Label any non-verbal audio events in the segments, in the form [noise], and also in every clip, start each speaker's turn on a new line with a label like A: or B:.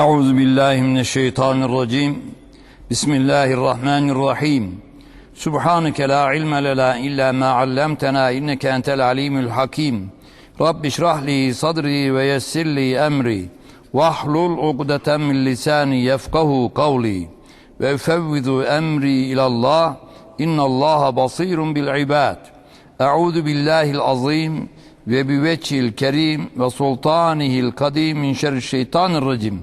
A: Euzu billahi mineşşeytanirracim. Bismillahirrahmanirrahim. Subhaneke la ilme lena illa ma allamtena inneke entel alimul hakim. Rabbi şrah li sadri ve yessir li emri. Vahlul ukdeten min lisani yefkahu kavli. Ve fevvidu emri ilallah. İnnallaha basirun bil ibad. Euzu billahil azim ve bi veçhil kerim ve sultanihil kadim min şerri şeytanir racim.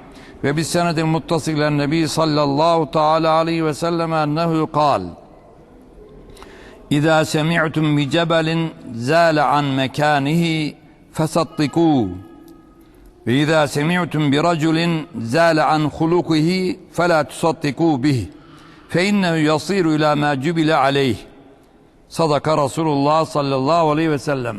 A: وبالسند المتصل النبي صلى الله تعالى عليه وسلم أنه قال إذا سمعتم بجبل زال عن مكانه فصدقوه وإذا سمعتم برجل زال عن خلقه فلا تصدقوا به فإنه يصير إلى ما جبل عليه Sadaka Resulullah sallallahu aleyhi ve sellem.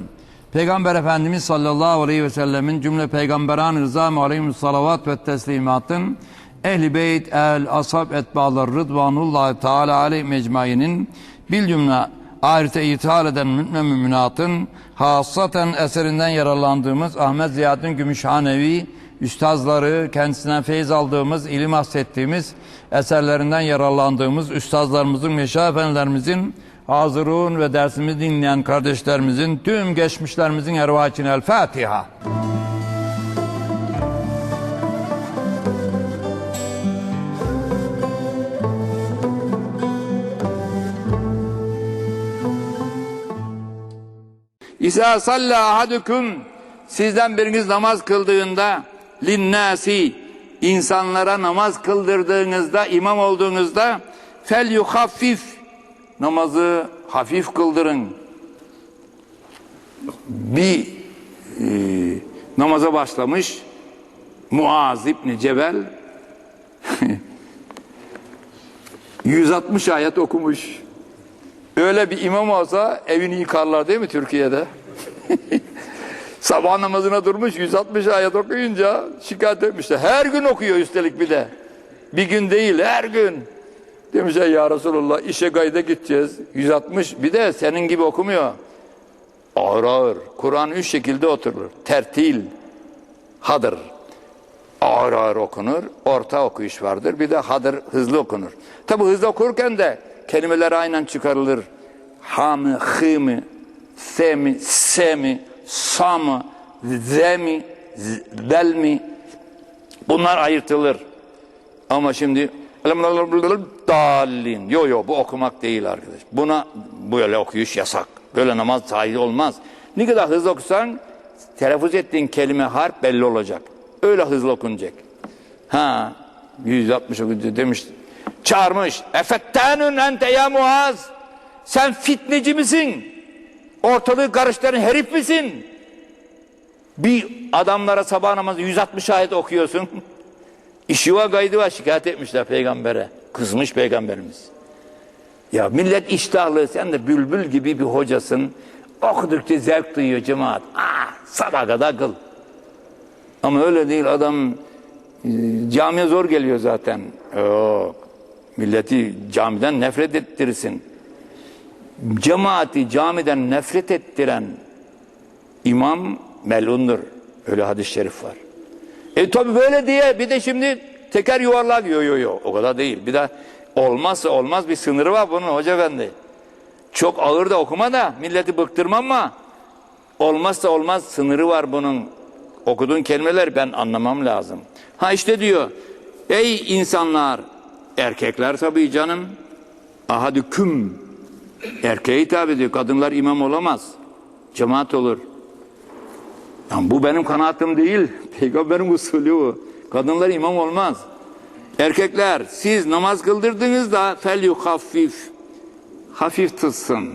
A: Peygamber Efendimiz sallallahu aleyhi ve sellemin cümle peygamberan rızam aleyhim salavat ve teslimatın ehli beyt, el, ashab, etbalar, rıdvanullah teala aleyh mecmainin bil cümle ahirete ithal eden mümin müminatın hassaten eserinden yararlandığımız Ahmet Ziyaddin Gümüşhanevi üstazları, kendisinden feyiz aldığımız, ilim hassettiğimiz eserlerinden yararlandığımız üstazlarımızın, meşah efendilerimizin hazırun ve dersimizi dinleyen kardeşlerimizin tüm geçmişlerimizin ervah için El Fatiha. İsa salla ahadukum sizden biriniz namaz kıldığında linnasi insanlara namaz kıldırdığınızda imam olduğunuzda fel yuhaffif namazı hafif kıldırın. Bir e, namaza başlamış Muaz İbni Cebel [laughs] 160 ayet okumuş. Öyle bir imam olsa evini yıkarlar değil mi Türkiye'de? [laughs] Sabah namazına durmuş 160 ayet okuyunca şikayet etmişler. Her gün okuyor üstelik bir de. Bir gün değil her gün. Demişler ya Resulullah işe gayda gideceğiz. 160 bir de senin gibi okumuyor. Ağır ağır. Kur'an üç şekilde oturur. Tertil, hadır. Ağır ağır okunur. Orta okuyuş vardır. Bir de hadır hızlı okunur. Tabi hızlı okurken de kelimeler aynen çıkarılır. Ha mı, hı mı, se mi, se mi, sa mı, ze mi, zel mi? Bunlar ayırtılır. Ama şimdi Dallin. Yo yo bu okumak değil arkadaş. Buna böyle okuyuş yasak. Böyle namaz sahih olmaz. Ne kadar hızlı okusan telaffuz ettiğin kelime harp belli olacak. Öyle hızlı okunacak. Ha 160 okuyunca demiş. Çağırmış. Efettanun ente ya Muaz. Sen fitneci misin? Ortalığı karıştıran herif misin? Bir adamlara sabah namazı 160 ayet okuyorsun. [laughs] İşiva gaydı var şikayet etmişler peygambere. Kızmış peygamberimiz. Ya millet iştahlı sen de bülbül gibi bir hocasın. Okudukça zevk duyuyor cemaat. Ah sadakada kıl. Ama öyle değil adam e, camiye zor geliyor zaten. Yok. Milleti camiden nefret ettirsin. Cemaati camiden nefret ettiren imam melundur. Öyle hadis-i şerif var. E tabi böyle diye bir de şimdi teker yuvarlak yo yo yo o kadar değil. Bir de olmazsa olmaz bir sınırı var bunun hoca efendi. Çok ağır da okuma da milleti bıktırma ama olmazsa olmaz sınırı var bunun. Okuduğun kelimeler ben anlamam lazım. Ha işte diyor ey insanlar erkekler tabii canım ahadü küm erkeğe hitap ediyor kadınlar imam olamaz cemaat olur. Yani bu benim kanaatim değil. Peygamberin usulü bu. Kadınlar imam olmaz. Erkekler siz namaz kıldırdığınızda fel yuhaffif hafif tutsun.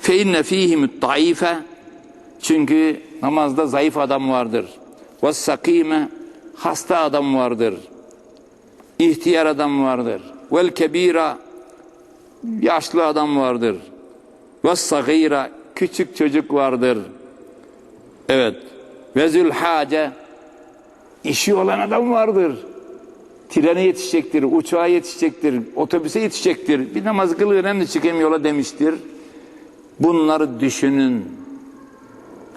A: Fe inne fihim daife çünkü namazda zayıf adam vardır. Ve sakime hasta adam vardır. ihtiyar adam vardır. Vel kebira yaşlı adam vardır. Ve sagira küçük çocuk vardır. Evet. Ve zülhace işi olan adam vardır. Trene yetişecektir, uçağa yetişecektir, otobüse yetişecektir. Bir namaz kıl önemli çıkayım yola demiştir. Bunları düşünün.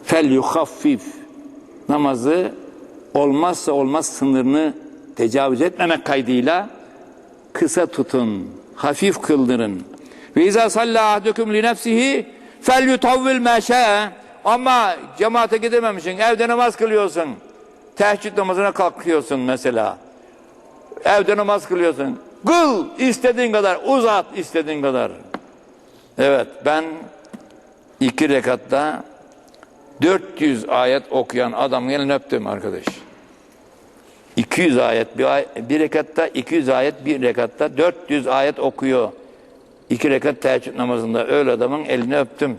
A: Fel yuhaffif. Namazı olmazsa olmaz sınırını tecavüz etmemek kaydıyla kısa tutun, hafif kıldırın. Ve izâ sallâ ahdukum li nefsihi fel yutavvil meşe. Ama cemaate gidememişsin, evde namaz kılıyorsun. Teheccüd namazına kalkıyorsun mesela. Evde namaz kılıyorsun. Kıl istediğin kadar, uzat istediğin kadar. Evet ben iki rekatta 400 ayet okuyan adamın elini öptüm arkadaş. 200 ayet bir, ay, bir rekatta 200 ayet bir rekatta 400 ayet okuyor. İki rekat teheccüd namazında öyle adamın elini öptüm.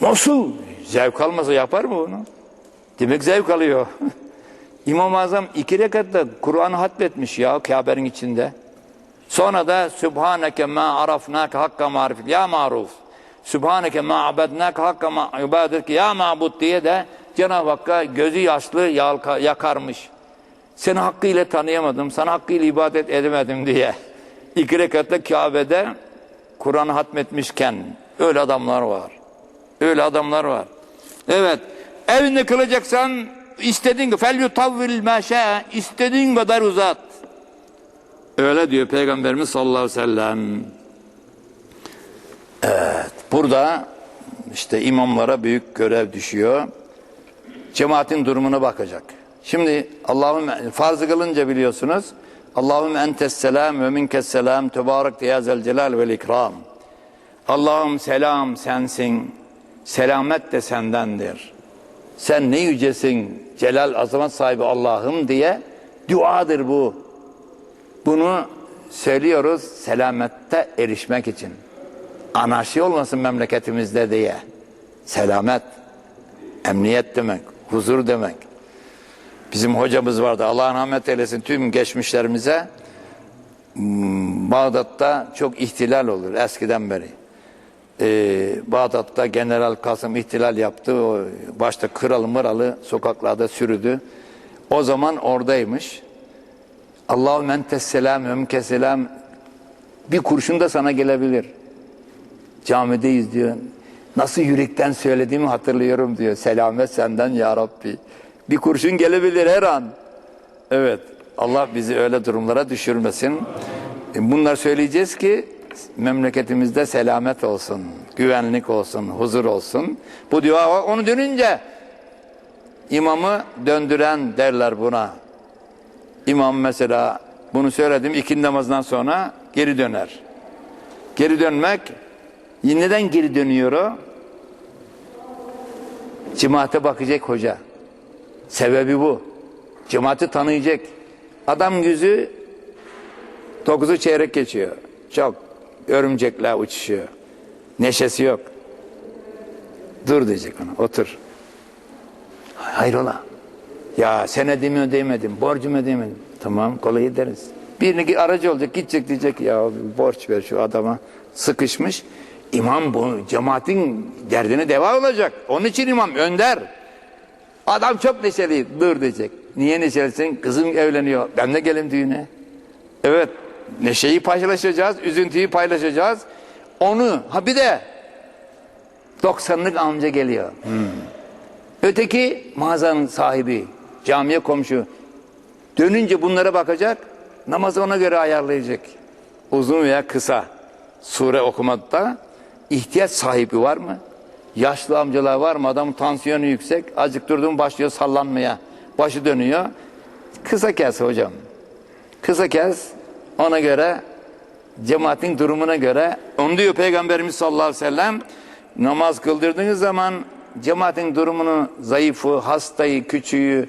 A: Nasıl? Zevk almasa yapar mı bunu? Demek zevk alıyor. [laughs] İmam-ı Azam iki rekatta Kur'an'ı hatmetmiş ya Kabe'nin içinde. Sonra da Sübhaneke ma arafnake hakka marifet ya maruf. Sübhaneke ma abednake hakka ma ibadet ya mabud diye de Cenab-ı Hakk'a gözü yaşlı yakarmış. Seni hakkıyla tanıyamadım, sana hakkıyla ibadet edemedim diye. İki rekatta Kabe'de Kur'an'ı hatmetmişken öyle adamlar var. Öyle adamlar var. Evet. Evinde kılacaksan istediğin fel yutavvil meşe istediğin kadar uzat. Öyle diyor Peygamberimiz sallallahu aleyhi ve sellem. Evet. Burada işte imamlara büyük görev düşüyor. Cemaatin durumuna bakacak. Şimdi Allah'ın farzı kılınca biliyorsunuz Allah'ım entes selam ve minkes selam tebarek ya zel celal vel ikram. Allah'ım selam sensin. Selamet de sendendir. Sen ne yücesin celal azamet sahibi Allah'ım diye duadır bu. Bunu söylüyoruz selamette erişmek için. Anarşi olmasın memleketimizde diye. Selamet, emniyet demek, huzur demek. Bizim hocamız vardı. Allah rahmet eylesin tüm geçmişlerimize. Hmm, Bağdat'ta çok ihtilal olur eskiden beri. Ee, Bağdat'ta General Kasım ihtilal yaptı. O başta kralı mıralı sokaklarda sürüdü. O zaman oradaymış. Allahümme entes selam ve selam bir kurşun da sana gelebilir. Camideyiz diyor. Nasıl yürekten söylediğimi hatırlıyorum diyor. Selamet senden ya Rabbi. Bir kurşun gelebilir her an. Evet. Allah bizi öyle durumlara düşürmesin. E, Bunlar söyleyeceğiz ki memleketimizde selamet olsun, güvenlik olsun, huzur olsun. Bu dua onu dönünce imamı döndüren derler buna. İmam mesela bunu söyledim ikindi namazından sonra geri döner. Geri dönmek neden geri dönüyor o? Cemaate bakacak hoca. Sebebi bu. Cemaati tanıyacak. Adam yüzü dokuzu çeyrek geçiyor. Çok örümcekler uçuşuyor. Neşesi yok. Dur diyecek ona. Otur. Hayrola? Ya senedimi ödeyemedim, borcumu ödeyemedim. Tamam kolay ederiz. Birini aracı olacak gidecek diyecek ya borç ver şu adama. Sıkışmış. İmam bu cemaatin derdine deva olacak. Onun için imam önder. Adam çok neşeli. Dur diyecek. Niye neşelisin? Kızım evleniyor. Ben de gelim düğüne. Evet. Neşeyi paylaşacağız. Üzüntüyü paylaşacağız. Onu ha bir de 90'lık amca geliyor. Hmm. Öteki mağazanın sahibi, camiye komşu. Dönünce bunlara bakacak, namazı ona göre ayarlayacak. Uzun veya kısa sure okumakta ihtiyaç sahibi var mı? Yaşlı amcalar var mı? Adamın tansiyonu yüksek. Azıcık durduğum başlıyor sallanmaya. Başı dönüyor. Kısa kes hocam. Kısa kes. Ona göre cemaatin durumuna göre onu diyor Peygamberimiz sallallahu aleyhi ve sellem namaz kıldırdığınız zaman cemaatin durumunu zayıfı, hastayı, küçüğü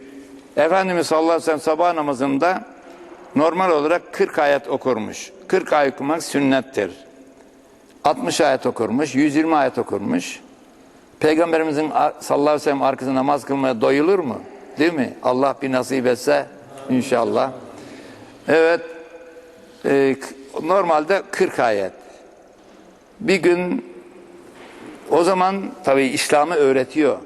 A: Efendimiz sallallahu aleyhi ve sellem sabah namazında normal olarak 40 ayet okurmuş. 40 ayet okumak sünnettir. 60 ayet okurmuş, 120 ayet okurmuş. Peygamberimizin sallallahu aleyhi ve sellem arkasında namaz kılmaya doyulur mu? Değil mi? Allah bir nasip etse inşallah. Evet. E, normalde 40 ayet. Bir gün o zaman tabii İslam'ı öğretiyor.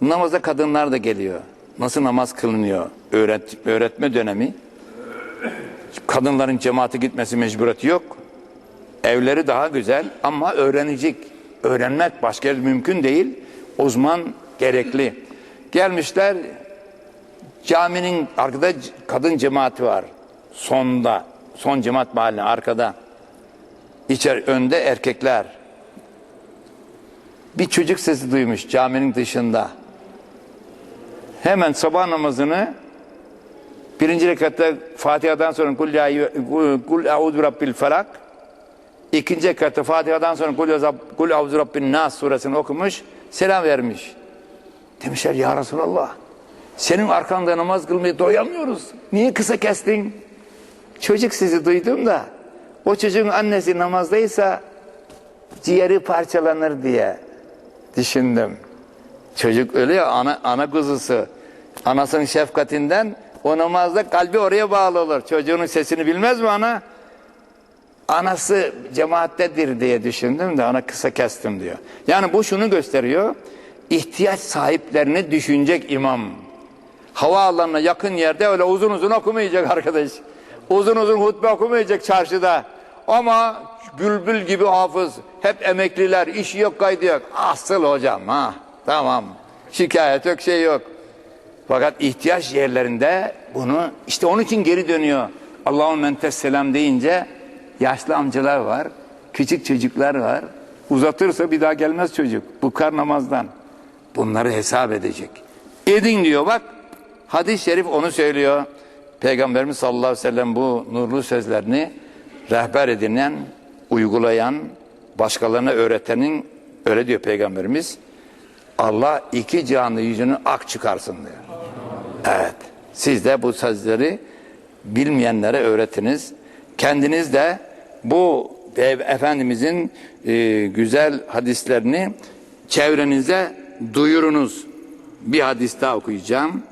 A: Namaza kadınlar da geliyor. Nasıl namaz kılınıyor? Öğret, öğretme dönemi. Kadınların cemaate gitmesi mecburiyeti yok. Evleri daha güzel ama öğrenecek. Öğrenmek başka mümkün değil. Uzman gerekli. Gelmişler caminin arkada kadın cemaati var. Sonda. Son cemaat mahalline arkada. İçer önde erkekler. Bir çocuk sesi duymuş caminin dışında. Hemen sabah namazını birinci rekatta Fatiha'dan sonra kul, ya, kul eûzü rabbil felak ikinci rekatta Fatiha'dan sonra kul, eûzü rabbin nas suresini okumuş selam vermiş. Demişler ya Resulallah senin arkanda namaz kılmayı doyamıyoruz. Niye kısa kestin? Çocuk sizi duydum da o çocuğun annesi namazdaysa ciğeri parçalanır diye düşündüm. Çocuk ya ana, ana kuzusu. Anasının şefkatinden o namazda kalbi oraya bağlı olur. Çocuğunun sesini bilmez mi ana? Anası cemaattedir diye düşündüm de ona kısa kestim diyor. Yani bu şunu gösteriyor. İhtiyaç sahiplerini düşünecek imam. Havaalanına yakın yerde öyle uzun uzun okumayacak arkadaş. Uzun uzun hutbe okumayacak çarşıda. Ama bülbül gibi hafız. Hep emekliler. işi yok kaydı yok. Asıl hocam ha. Tamam. Şikayet yok şey yok. Fakat ihtiyaç yerlerinde bunu işte onun için geri dönüyor. Allah'ın mentes selam deyince yaşlı amcalar var. Küçük çocuklar var. Uzatırsa bir daha gelmez çocuk. Bıkar namazdan. Bunları hesap edecek. Edin diyor bak. Hadis-i şerif onu söylüyor. Peygamberimiz sallallahu aleyhi ve sellem bu nurlu sözlerini rehber edinen, uygulayan, başkalarına öğretenin öyle diyor Peygamberimiz. Allah iki canlı yüzünü ak çıkarsın diyor. Evet. Siz de bu sözleri bilmeyenlere öğretiniz. Kendiniz de bu Efendimizin e, güzel hadislerini çevrenize duyurunuz. Bir hadis daha okuyacağım.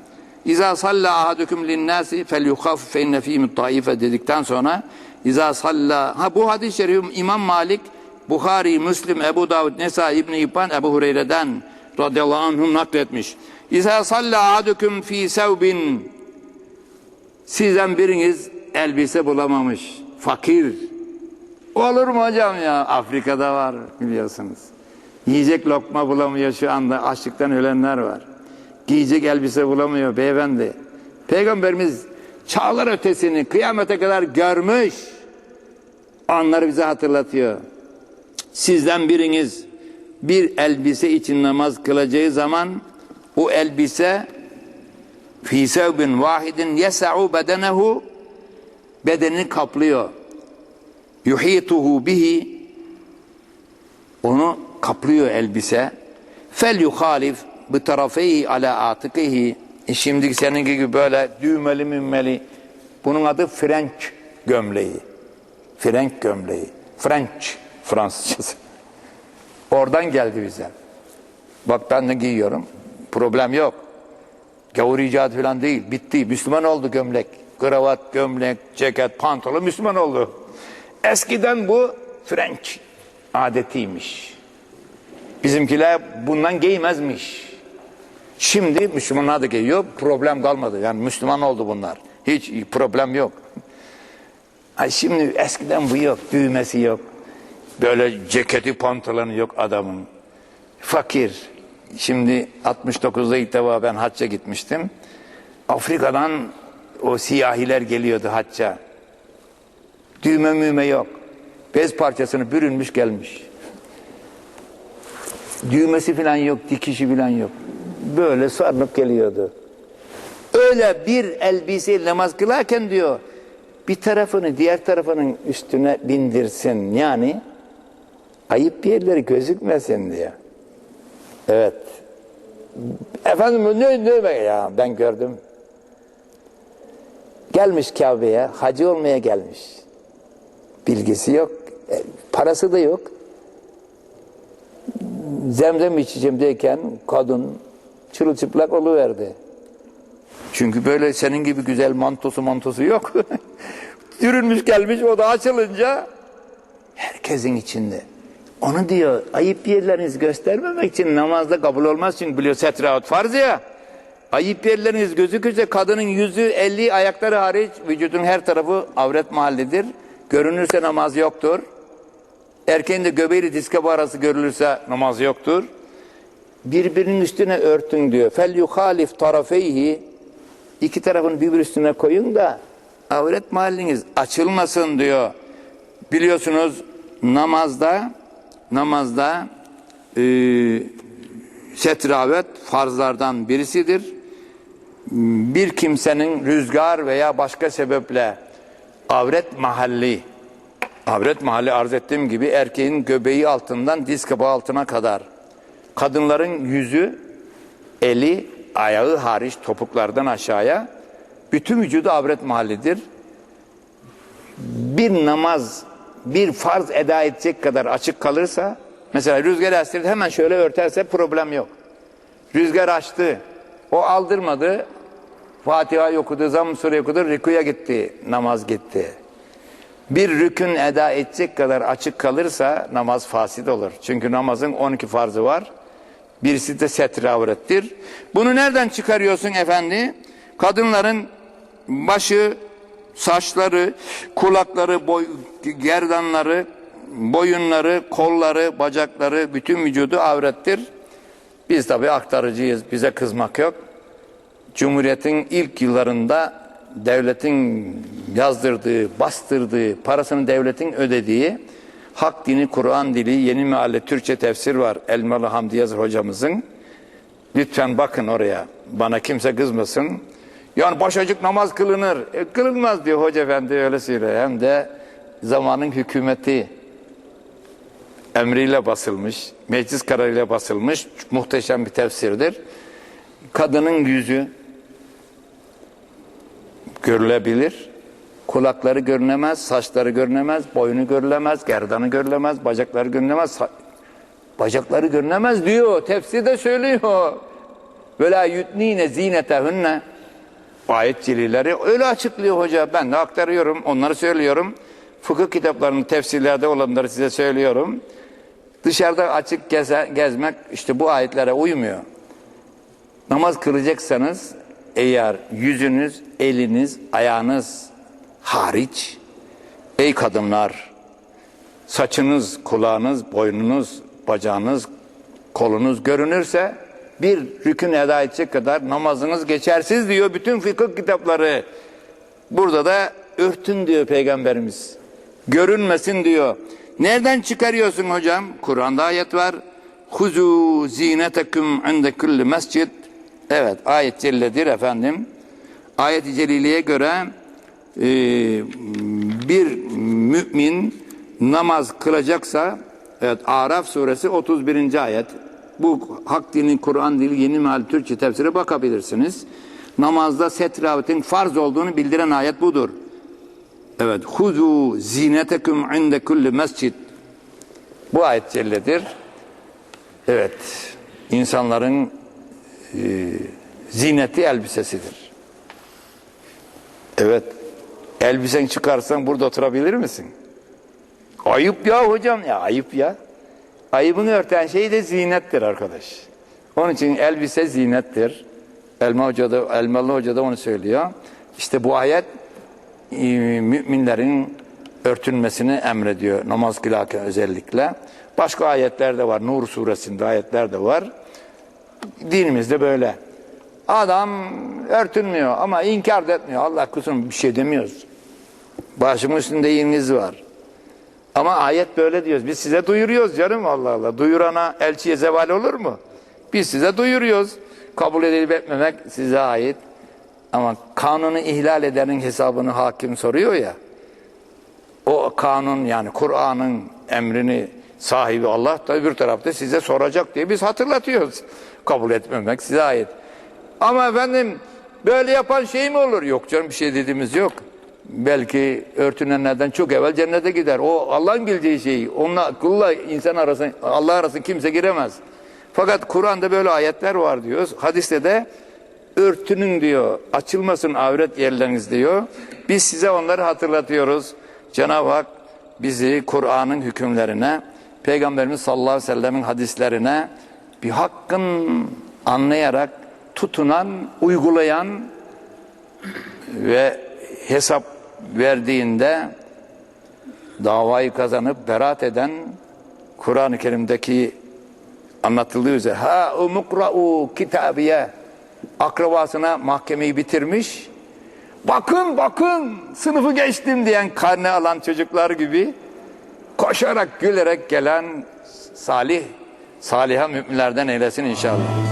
A: İza salla ahadukum linnâsi fel yukhaf fe inne fîhim taife dedikten sonra İza salla ha bu hadis-i şerif İmam Malik Bukhari, Müslim, Ebu Davud, Nesa, İbn İbban, Ebu Hureyre'den radıyallahu anhum nakletmiş. İza salla ahadukum fi sevbin sizden biriniz elbise bulamamış. Fakir. Olur mu hocam ya? Afrika'da var biliyorsunuz. Yiyecek lokma bulamıyor şu anda. Açlıktan ölenler var. Giyecek elbise bulamıyor beyefendi. Peygamberimiz çağlar ötesini kıyamete kadar görmüş. Onları bize hatırlatıyor. Sizden biriniz bir elbise için namaz kılacağı zaman o elbise fi sevbin vahidin yesa'u bedenehu bedenini kaplıyor. Yuhituhu bihi onu kaplıyor elbise. Fel yuhalif bi tarafeyhi ala atikihi e şimdi senin gibi böyle düğmeli mümmeli bunun adı French gömleği. French gömleği. French Fransızcası. [laughs] Oradan geldi bize. Bak ben de giyiyorum. Problem yok. Gavur icadı falan değil. Bitti. Müslüman oldu gömlek. Kravat, gömlek, ceket, pantolon Müslüman oldu. Eskiden bu French adetiymiş. Bizimkiler bundan giymezmiş. Şimdi Müslümanlar da giyiyor. Problem kalmadı. Yani Müslüman oldu bunlar. Hiç problem yok. Ay şimdi eskiden bu yok. Düğmesi yok. Böyle ceketi pantolonu yok adamın. Fakir. Şimdi 69'da ilk defa ben hacca gitmiştim. Afrika'dan o siyahiler geliyordu hacca. Düğme müme yok. Bez parçasını bürünmüş gelmiş. Düğmesi falan yok, dikişi falan yok. Böyle sarınıp geliyordu. Öyle bir elbise namaz kılarken diyor bir tarafını diğer tarafının üstüne bindirsin. Yani ayıp bir yerleri gözükmesin diye. Evet. Efendim ne ne ya ben gördüm. Gelmiş Kabe'ye hacı olmaya gelmiş. Bilgisi yok. e, Parası da yok. Zemzem içeceğim derken kadın çırılçıplak oluverdi. Çünkü böyle senin gibi güzel mantosu mantosu yok. [laughs] Yürünmüş gelmiş o da açılınca herkesin içinde. Onu diyor ayıp yerlerinizi göstermemek için namazda kabul olmaz çünkü biliyor setravut farz ya. Ayıp yerleriniz gözükürse kadının yüzü elli ayakları hariç vücudun her tarafı avret mahallidir. Görünürse namaz yoktur. Erkeğin de göbeğiyle diske arası görülürse namaz yoktur. Birbirinin üstüne örtün diyor. Fel yuhalif tarafeyhi iki tarafını birbir üstüne koyun da avret mahalliniz açılmasın diyor. Biliyorsunuz namazda namazda e, setravet farzlardan birisidir. Bir kimsenin rüzgar veya başka sebeple avret mahalli avret mahalli arz ettiğim gibi erkeğin göbeği altından diz kapağı altına kadar kadınların yüzü eli ayağı hariç topuklardan aşağıya bütün vücudu avret mahallidir. Bir namaz bir farz eda edecek kadar açık kalırsa mesela rüzgar estirdi hemen şöyle örterse problem yok. Rüzgar açtı. O aldırmadı. Fatiha okudu, zamm sure okudu, rükuya gitti, namaz gitti. Bir rükün eda edecek kadar açık kalırsa namaz fasit olur. Çünkü namazın 12 farzı var. Birisi de setri avrettir. Bunu nereden çıkarıyorsun efendi? Kadınların başı, saçları, kulakları, boy, gerdanları, boyunları, kolları, bacakları, bütün vücudu avrettir. Biz tabi aktarıcıyız, bize kızmak yok. Cumhuriyetin ilk yıllarında devletin yazdırdığı, bastırdığı, parasını devletin ödediği Hak Dini Kur'an Dili Yeni Mealle Türkçe tefsir var Elmalı Hamdi Yazır hocamızın. Lütfen bakın oraya. Bana kimse kızmasın. Yani başacık namaz kılınır. E, kılınmaz diyor hoca efendi öyle söylüyor. Hem de zamanın hükümeti emriyle basılmış, meclis kararıyla basılmış muhteşem bir tefsirdir. Kadının yüzü görülebilir. Kulakları görünemez, saçları görünemez, boynu görülemez, gerdanı görülemez, bacakları görünemez. Bacakları görünemez diyor. Tefsirde söylüyor. Böyle yutnine zinetehunne ayet cilileri öyle açıklıyor hoca. Ben de aktarıyorum, onları söylüyorum. Fıkıh kitaplarının tefsirlerde olanları size söylüyorum. Dışarıda açık geze, gezmek işte bu ayetlere uymuyor. Namaz kılacaksanız eğer yüzünüz, eliniz, ayağınız hariç ey kadınlar saçınız, kulağınız, boynunuz, bacağınız, kolunuz görünürse bir rükün eda edecek kadar namazınız geçersiz diyor bütün fıkıh kitapları. Burada da örtün diyor peygamberimiz. Görünmesin diyor. Nereden çıkarıyorsun hocam? Kur'an'da ayet var. Huzu zinetekum inde kulli mescid. Evet ayet celledir efendim. Ayet-i celileye göre e, bir mümin namaz kılacaksa evet Araf suresi 31. ayet bu hak dinin Kur'an dili yeni meal Türkçe tefsire bakabilirsiniz. Namazda setravetin farz olduğunu bildiren ayet budur. Evet. Huzu zinetekum inde kulli mescid. Bu ayet celledir. Evet. insanların e, zineti elbisesidir. Evet. Elbisen çıkarsan burada oturabilir misin? Ayıp ya hocam ya ayıp ya. Ayıbını örten şey de zinettir arkadaş. Onun için elbise zinettir. Elma Hoca da, Elmalı Hoca da onu söylüyor. İşte bu ayet e, müminlerin örtünmesini emrediyor namaz kılarken özellikle. Başka ayetler de var. Nur suresinde ayetler de var. Dinimizde böyle. Adam örtünmüyor ama inkar etmiyor. Allah kusun bir şey demiyoruz. Başımın üstünde yeriniz var. Ama ayet böyle diyoruz. Biz size duyuruyoruz canım Allah Allah. Duyurana elçiye zeval olur mu? Biz size duyuruyoruz. Kabul edilip etmemek size ait. Ama kanunu ihlal edenin hesabını hakim soruyor ya. O kanun yani Kur'an'ın emrini sahibi Allah da öbür tarafta size soracak diye biz hatırlatıyoruz. Kabul etmemek size ait. Ama efendim böyle yapan şey mi olur? Yok canım bir şey dediğimiz yok. Belki örtünenlerden çok evvel cennete gider. O Allah'ın bildiği şey. Onunla kulla insan arasında Allah arasında kimse giremez. Fakat Kur'an'da böyle ayetler var diyoruz. Hadiste de örtünün diyor açılmasın avret yerleriniz diyor. Biz size onları hatırlatıyoruz. Cenab-ı Hak bizi Kur'an'ın hükümlerine, Peygamberimiz sallallahu aleyhi ve sellemin hadislerine bir hakkın anlayarak tutunan, uygulayan ve hesap verdiğinde davayı kazanıp beraat eden Kur'an-ı Kerim'deki anlatıldığı üzere ha umukra'u kitabiye akrabasına mahkemeyi bitirmiş bakın bakın sınıfı geçtim diyen karne alan çocuklar gibi koşarak gülerek gelen salih saliha müminlerden eylesin inşallah.